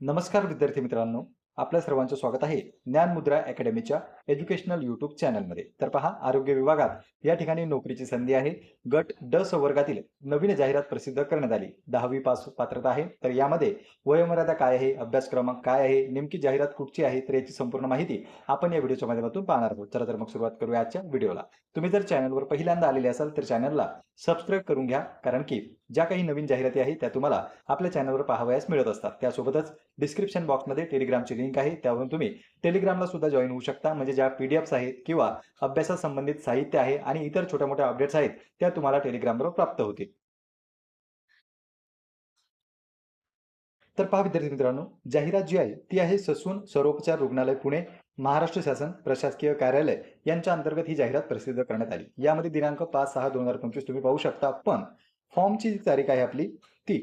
नमस्कार विद्यार्थी मित्रांनो. आपल्या सर्वांचं स्वागत आहे ज्ञानमुद्रा अकॅडमीच्या एज्युकेशनल युट्यूब चॅनलमध्ये. तर पहा आरोग्य विभागात या ठिकाणी नोकरीची संधी आहे. गट ड संवर्गातील नवीन जाहिरात प्रसिद्ध करण्यात आली. दहावी पास पात्रता आहे. तर यामध्ये वयोमर्यादा काय आहे? अभ्यासक्रम काय आहे? नेमकी जाहिरात कुठची आहे? तर याची संपूर्ण माहिती आपण या व्हिडिओच्या माध्यमातून पाहणार आहोत. चला तर मग सुरुवात करूया आजच्या व्हिडिओला. तुम्ही जर चॅनलवर पहिल्यांदा आलेले असाल तर चॅनलला सबस्क्राईब करून घ्या. कारण की ज्या काही नवीन जाहिराती आहेत त्या तुम्हाला आपल्या चॅनलवर पाहावयास मिळत असतात. त्यासोबतच डिस्क्रिप्शन बॉक्समध्ये टेलिग्रामची लिंक आहे. त्यावरून तुम्ही टेलिग्रामला सुद्धा जॉईन होऊ शकता. म्हणजे ज्या पी डी एफ्स आहेत किंवा अभ्यासासंबंधित साहित्य आहे आणि इतर छोट्या मोठ्या अपडेट्स आहेत त्या तुम्हाला टेलिग्रामवर प्राप्त होतील. तर पहा विद्यार्थी मित्रांनो जाहिरात जी आहे ती आहे ससून सरोपचार रुग्णालय पुणे. महाराष्ट्र शासन प्रशासकीय कार्यालय यांच्या अंतर्गत ही जाहिरात प्रसिद्ध करण्यात आली. यामध्ये दिनांक पाच सहा दोन हजार पंचवीस तुम्ही पाहू शकता. पण फॉर्मची जी तारीख आहे आपली ती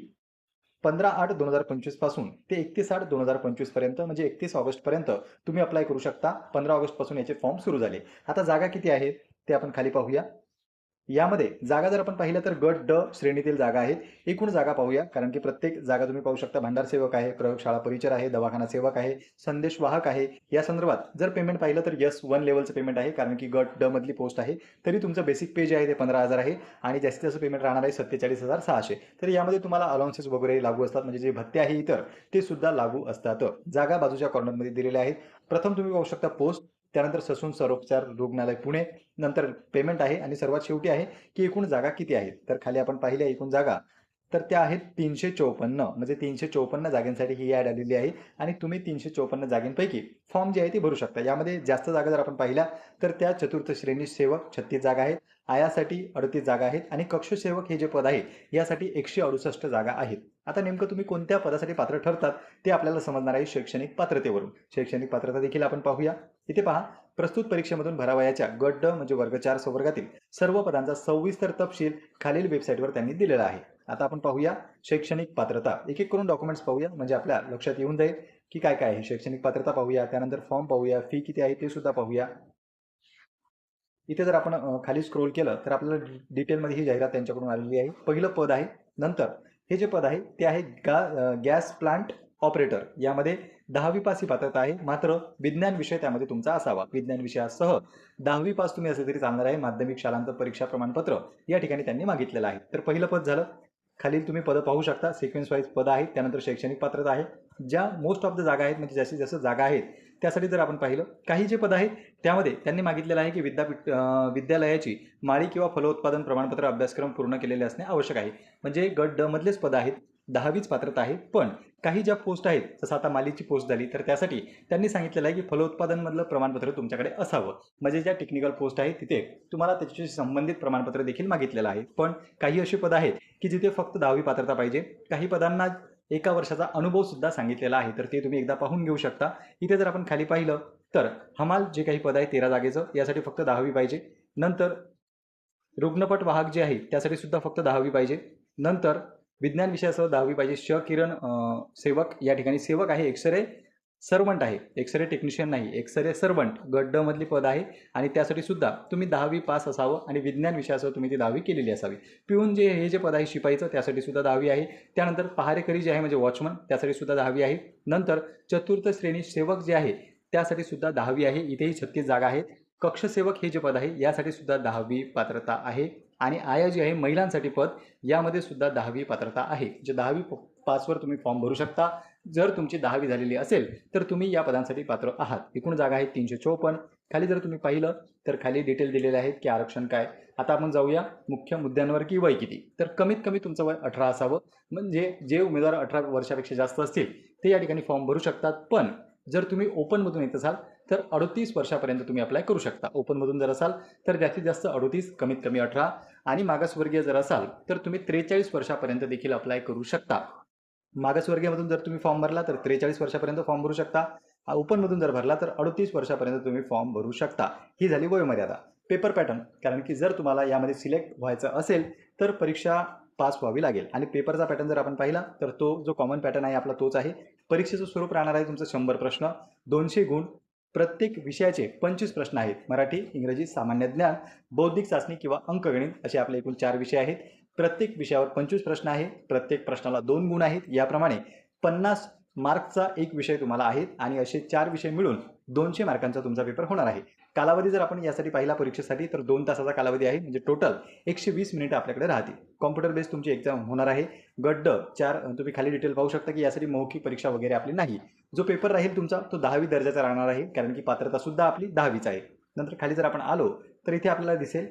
पंधरा आठ दोन हजार पंचवीसपासून ते एकतीस आठ दोन हजार पंचवीसपर्यंत म्हणजे एकतीस ऑगस्ट पर्यंत तुम्ही अप्लाय करू शकता. पंधरा ऑगस्टपासून याचे फॉर्म सुरू झाले. आता जागा किती आहेत ते आपण खाली पाहूया. यामध्ये जागा जर आपण पाहिलं तर गट ड श्रेणीतील जागा आहेत. एकूण जागा पाहूया कारण की प्रत्येक जागा तुम्ही पाहू शकता. भांडार सेवक आहे प्रयोगशाळा परिचर आहे दवाखाना सेवक आहे संदेश वाहक आहे. या संदर्भात जर पेमेंट पाहिलं तर यस वन लेवलचं पेमेंट आहे कारण की गट ड मधली पोस्ट आहे. तरी तुमचं बेसिक पे जे आहे ते पंधरा हजार आहे. आणि जास्तीत जास्त पेमेंट राहणार आहे सत्तेचाळीस हजार सहाशे. तर यामध्ये तुम्हाला अलाउन्सेस वगैरे लागू असतात म्हणजे जे भत्ते आहे इतर ते सुद्धा लागू असतात. जागा बाजूच्या कॉर्नरमध्ये दिलेल्या आहेत. प्रथम तुम्ही पाहू शकता पोस्ट त्यानंतर ससून सरोपचार रुग्णालय पुणे. नंतर पेमेंट आहे आणि सर्वात शेवटी आहे की एकूण जागा किती आहेत तर खाली आपण पाहिल्या एकूण जागा तर त्या आहेत तीनशे चौपन्न म्हणजे तीनशे चौपन्न जागेंसाठी ही ॲड आलेली आहे आणि तुम्ही तीनशे चौपन्न जागेंपैकी फॉर्म जे आहे ते भरू शकता. यामध्ये जास्त जागा जर आपण पाहिल्या तर त्या चतुर्थ श्रेणी सेवक छत्तीस जागा आहेत आयासाठी अडतीस जागा आहेत आणि कक्षसेवक हे जे पद आहे यासाठी एकशे अडुसष्ट जागा आहेत. आता नेमकं तुम्ही कोणत्या पदासाठी पात्र ठरतात ते आपल्याला समजणार आहे शैक्षणिक पात्रतेवरून. शैक्षणिक पात्रता देखील आपण पाहूया. इथे पहा प्रस्तुत परीक्षेमधून भरावयाच्या गट ड म्हणजे वर्ग चार संवर्गातील सर्व पदांचा सविस्तर तपशील खालील वेबसाईटवर त्यांनी दिलेला आहे. आता आपण पाहूया शैक्षणिक पात्रता. एक एक करून डॉक्युमेंट्स पाहूया म्हणजे आपल्या लक्षात येऊन जाईल की काय काय आहे. शैक्षणिक पात्रता पाहूया त्यानंतर फॉर्म पाहूया फी किती आहे ते सुद्धा पाहूया. इथे जर आपण खाली स्क्रोल केलं तर आपल्याला डिटेलमध्ये ही जाहिरात त्यांच्याकडून आलेली आहे. पहिलं पद आहे नंतर. हे जे पद आहे ते आहे गा गॅस प्लांट ऑपरेटर. यामध्ये दहावी पास ही पात्रता आहे. मात्र विज्ञान विषय त्यामध्ये तुमचा असावा. विज्ञान विषयासह दहावी पास तुम्ही असेल तरी चालणार आहे. माध्यमिक शालांत परीक्षा प्रमाणपत्र या ठिकाणी त्यांनी मागितलेलं आहे. तर पहिलं पद झालं. खालील तुम्ही पदं पाहू शकता. सिक्वेन्स वाईज पद आहेत. त्यानंतर शैक्षणिक पात्रता आहे. ज्या मोस्ट ऑफ द जागा आहेत म्हणजे जास्तीत जास्त जागा आहेत त्यासाठी जर आपण पाहिलं काही जे पद आहेत त्यामध्ये त्यांनी मागितलेलं आहे की विद्यापीठ विद्यालयाची माळी किंवा फलोत्पादन प्रमाणपत्र अभ्यासक्रम पूर्ण केलेले असणे आवश्यक आहे. म्हणजे गट ड मधलेच पद आहेत. दहावीच पात्रता आहे. पण काही ज्या पोस्ट आहेत जसं आता मालीची पोस्ट झाली तर त्यासाठी त्यांनी सांगितलेलं आहे की फलोत्पादनमधलं प्रमाणपत्र तुमच्याकडे असावं. म्हणजे ज्या टेक्निकल पोस्ट आहेत तिथे तुम्हाला त्याच्याशी संबंधित प्रमाणपत्र देखील मागितलेलं आहे. पण काही अशी पदं आहेत की जिथे फक्त दहावी पात्रता पाहिजे काही पदांना एका वर्षाचा अनुभव सुद्धा सांगितलेला आहे. तर ते तुम्ही एकदा पाहून घेऊ शकता. इथे जर आपण खाली पाहिलं तर हमाल जे काही पद आहे तेरा जागेचं यासाठी फक्त दहावी पाहिजे. नंतर रुग्णपट वाहक जे आहे त्यासाठी सुद्धा फक्त दहावी पाहिजे. नंतर विज्ञान विषयासह दहावी पाहिजे. श. किरण सेवक. या ठिकाणी सेवक आहे. एक्सरे सर्वंट आहे. एक्सरे टेक्निशियन नाही. एक्सरे सर्वंट गड्डमधली मधली पद आहे. आणि त्यासाठी सुद्धा तुम्ही दहावी पास असावं आणि विज्ञान विषयासह तुम्ही ती दहावी केलेली असावी. पिऊन जे हे जे पद आहे शिपाईचं त्यासाठी सुद्धा दहावी आहे. त्यानंतर पहारेकरी जे आहे म्हणजे वॉचमन त्यासाठी सुद्धा दहावी आहे. नंतर चतुर्थ श्रेणी सेवक जे आहे त्यासाठी सुद्धा दहावी आहे. इथेही छत्तीस जागा आहेत. कक्षसेवक हे जे पद आहे यासाठी सुद्धा दहावी पात्रता आहे. आणि आया जी आहे महिलांसाठी पद यामध्ये सुद्धा दहावी पात्रता आहे. जे दहावी प- पासवर तुम्ही फॉर्म भरू शकता. जर तुमची दहावी झालेली असेल तर तुम्ही या पदांसाठी पात्र आहात. एकूण जागा आहेत तीनशे चौपन्न. खाली जर तुम्ही पाहिलं तर खाली डिटेल दिलेले आहेत की आरक्षण काय. आता आपण जाऊया मुख्य मुद्द्यांवर की वय किती. तर कमीत कमी तुमचं वय अठरा असावं. म्हणजे जे उमेदवार अठरा वर्षापेक्षा जास्त असतील ते या ठिकाणी फॉर्म भरू शकतात. पण जर तुम्ही ओपनमधून येत असाल तर अडतीस वर्षापर्यंत तुम्ही अप्लाय करू शकता. ओपनमधून जर असाल तर जास्तीत जास्त अडतीस कमीत कमी अठरा आणि मागासवर्गीय जर असाल तर तुम्ही त्रेचाळीस वर्षापर्यंत देखील अप्लाय करू शकता. मागासवर्गीयमधून जर तुम्ही फॉर्म भरला तर त्रेचाळीस वर्षापर्यंत फॉर्म भरू शकता. ओपनमधून जर भरला तर अडतीस वर्षापर्यंत तुम्ही फॉर्म भरू शकता. ही झाली वयोमर्यादा. पेपर पॅटर्न कारण की जर तुम्हाला यामध्ये सिलेक्ट व्हायचं असेल तर परीक्षा पास व्हावी लागेल. आणि पेपरचा पॅटर्न जर आपण पाहिला तर तो जो कॉमन पॅटर्न आहे आपला तोच आहे. परीक्षेचं स्वरूप राहणार आहे तुमचं शंभर प्रश्न. दोनशे गुण प्रत्येक विषयाचे पंचवीस प्रश्न आहेत. मराठी इंग्रजी सामान्य ज्ञान बौद्धिक चाचणी किंवा अंकगणित असे आपले एकूण चार विषय आहेत. प्रत्येक विषयावर पंचवीस प्रश्न आहे प्रत्येक प्रश्नाला दोन गुण आहेत. याप्रमाणे पन्नास मार्कचा एक विषय तुम्हाला आहे आणि असे चार विषय मिळून दोनशे मार्कांचा तुमचा पेपर होणार आहे. कालावधी जर आपण यासाठी पाहिला परीक्षेसाठी तर दोन तासाचा कालावधी आहे. म्हणजे टोटल एकशे वीस मिनिटं आपल्याकडे राहतील. कॉम्प्युटर बेस्ड तुमची एक्झाम होणार आहे. गड्ड चार तुम्ही खाली डिटेल पाहू शकता की यासाठी मौखिक परीक्षा वगैरे आपली नाही. जो पेपर राहील तुमचा तो दहावी दर्जाचा राहणार आहे. कारण की पात्रता सुद्धा आपली दहावीच आहे. नंतर खाली जर आपण आलो तर इथे आपल्याला दिसेल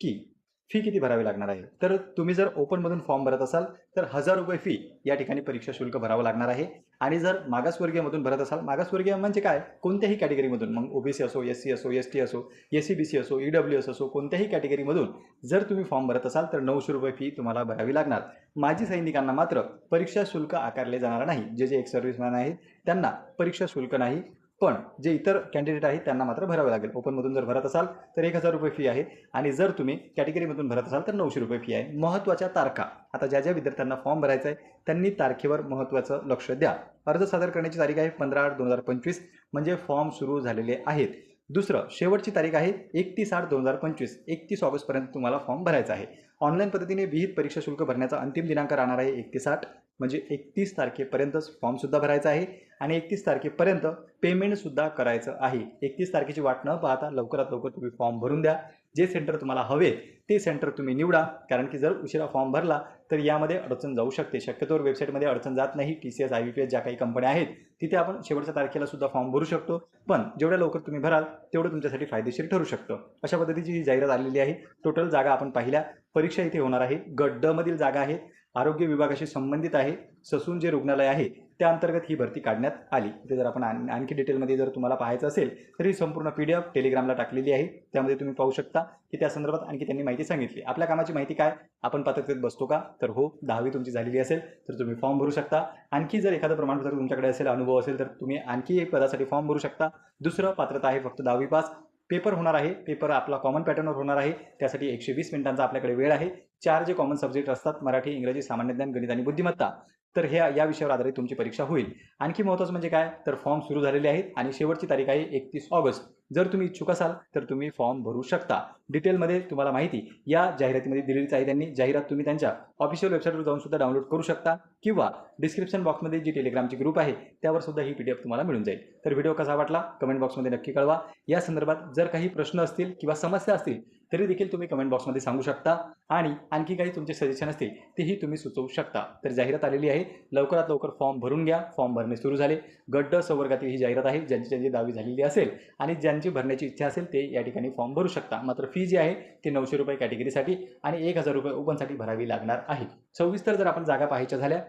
की फी किती भरावी लागणार आहे? तर तुम्ही जर ओपनमधून फॉर्म भरत असाल तर हजार रुपये फी या ठिकाणी परीक्षा शुल्क भरावं लागणार आहे. आणि जर मागासवर्गीयमधून भरत असाल मागासवर्गीय म्हणजे काय? कोणत्याही कॅटेगरीमधून मग ओबीसी असो एस सी असो एस टी असो एस सी बी सी असो ई डब्ल्यू एस असो कोणत्याही कॅटेगरीमधून जर तुम्ही फॉर्म भरत असाल तर नऊशे रुपये फी तुम्हाला भरावी लागणार. माजी सैनिकांना मात्र परीक्षा शुल्क आकारले जाणार नाही. जे जे एक सर्व्हिसमॅन आहेत त्यांना परीक्षा शुल्क नाही. पण जे इतर कॅन्डिडेट आहेत त्यांना मात्र भरावे लागेल. ओपनमधून जर भरत असाल तर एक हजार रुपये फी आहे. आणि जर तुम्ही कॅटेगरीमधून भरत असाल तर नऊशे रुपये फी आहे. महत्त्वाच्या तारखा. आता ज्या ज्या विद्यार्थ्यांना फॉर्म भरायचा आहे त्यांनी तारखेवर महत्त्वाचं लक्ष द्या. अर्ज सादर करण्याची तारीख आहे पंधरा आठ दोन हजार पंचवीस. म्हणजे फॉर्म सुरू झालेले आहेत. दुसरं शेवटची तारीख आहे एकतीस आठ दोन हजार पंचवीस. एकतीस ऑगस्टपर्यंत तुम्हाला फॉर्म भरायचा आहे. ऑनलाईन पद्धतीने विहित परीक्षा शुल्क भरण्याचा अंतिम दिनांक राहणार आहे एकतीस आठ. म्हणजे एकतीस तारखेपर्यंतच फॉर्मसुद्धा भरायचा आहे आणि एकतीस तारखेपर्यंत पेमेंटसुद्धा करायचं आहे. एकतीस तारखेची वाट न पाहता लवकरात लवकर तुम्ही फॉर्म भरून द्या. जे सेंटर तुम्हाला हवे ते सेंटर तुम्ही निवडा. कारण की जर उशिरा फॉर्म भरला तर यामध्ये अडचण जाऊ शकते. शक्यतोवर वेबसाईटमध्ये अडचण जात नाही. T C S I B P S ज्या काही कंपन्या आहेत तिथे आपण शेवटच्या तारखेला सुद्धा फॉर्म भरू शकतो. पण जेवढ्या लवकर तुम्ही भराल तेवढं तुमच्यासाठी फायदेशीर ठरू शकतं. अशा पद्धतीची ही जाहिरात आलेली आहे. टोटल जागा आपण पाहिल्या. परीक्षा इथे होणार आहे. गड्डमधील जागा आहेत. आरोग्य विभागाशी संबंधित आहे. ससून जे रुग्णालय आहे त्या अंतर्गत ही भरती काढण्यात आली. इथे जर आपण आणखी डिटेलमध्ये जर तुम्हाला पाहायचं असेल तर ही संपूर्ण पी डी एफ टेलिग्रामला टाकलेली आहे. त्यामध्ये तुम्ही पाहू शकता की त्या संदर्भात आणखी त्यांनी माहिती सांगितली. आपल्या कामाची माहिती काय? आपण पात्रतेत बसतो का? तर हो दहावी तुमची झालेली असेल तर तुम्ही फॉर्म भरू शकता. आणखी जर एखादं प्रमाणपत्र तुमच्याकडे असेल अनुभव असेल तर तुम्ही आणखी एक पदासाठी फॉर्म भरू शकता. दुसरं पात्रता आहे फक्त दहावी पास पेपर होणार आहे. पेपर आपला कॉमन पॅटर्नवर होणार आहे. त्यासाठी एकशे वीस मिनिटांचा आपल्याकडे वेळ आहे. चार जे कॉमन सब्जेक्ट असतात मराठी इंग्रजी सामान्य ज्ञान गणित आणि बुद्धिमत्ता. तर ह्या या विषयावर आधारित तुमची परीक्षा होईल. आणखी महत्त्वाचं म्हणजे काय? तर फॉर्म सुरू झालेले आहेत आणि शेवटची तारीख आहे एकतीस ऑगस्ट. जर तुम्ही इच्छुक असाल तर तुम्ही फॉर्म भरू शकता. डिटेलमध्ये तुम्हाला माहिती या जाहिरातीमध्ये दिलेलीच आहे त्यांनी. जाहिरात तुम्ही त्यांच्या ऑफिशियल वेबसाईटवर जाऊन सुद्धा डाउनलोड करू शकता किंवा डिस्क्रिप्शन बॉक्समध्ये जी टेलिग्रामची ग्रुप आहे त्यावर सुद्धा ही पी डी एफ तुम्हाला मिळून जाईल. तर व्हिडिओ कसा वाटला? कमेंट बॉक्समध्ये नक्की कळवा. या संदर्भात जर काही प्रश्न असतील किंवा समस्या असतील तरी देखील तुम्ही कमेंट बॉक्समध्ये सांगू शकता. आणि आणखी काही तुमचे सजेशन असतील तेही तुम्ही सुचवू शकता. तर जाहिरात आलेली आहे. लवकरात लवकर फॉर्म भरून घ्या. फॉर्म भरणे सुरू झाले. गड्ड संवर्गातील ही जाहिरात आहे. ज्यांची ज्यांची दावी झालेली असेल आणि ज्यांची भरण्याची इच्छा असेल ते या ठिकाणी फॉर्म भरू शकता. मात्र फी जी आहे ती नऊशे रुपये कॅटेगरीसाठी आणि एक हजार रुपये ओपनसाठी भरावी लागणार आहे. सविस्तर जर आपण जागा पाहायच्या झाल्या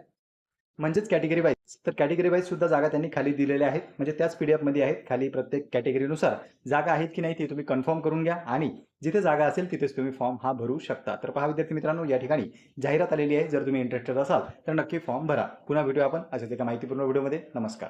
म्हणजेच कॅटेगरी वाईज तर कॅटेगरी वाईज सुद्धा जागा त्यांनी खाली दिलेल्या आहेत. म्हणजे त्याच पी डी एफमध्ये आहेत. खाली प्रत्येक कॅटेगरीनुसार जागा आहेत की नाही ते तुम्ही कन्फर्म करून घ्या. आणि जिथे जागा असेल तिथेच तुम्ही फॉर्म हा भरू शकता. तर पहा विद्यार्थी मित्रांनो या ठिकाणी जाहिरात आलेली आहे. जर तुम्ही इंटरेस्टेड असाल तर नक्की फॉर्म भरा. पुन्हा भेटूया आपण. अशाच एका माहितीपूर्ण व्हिडिओमध्ये नमस्कार.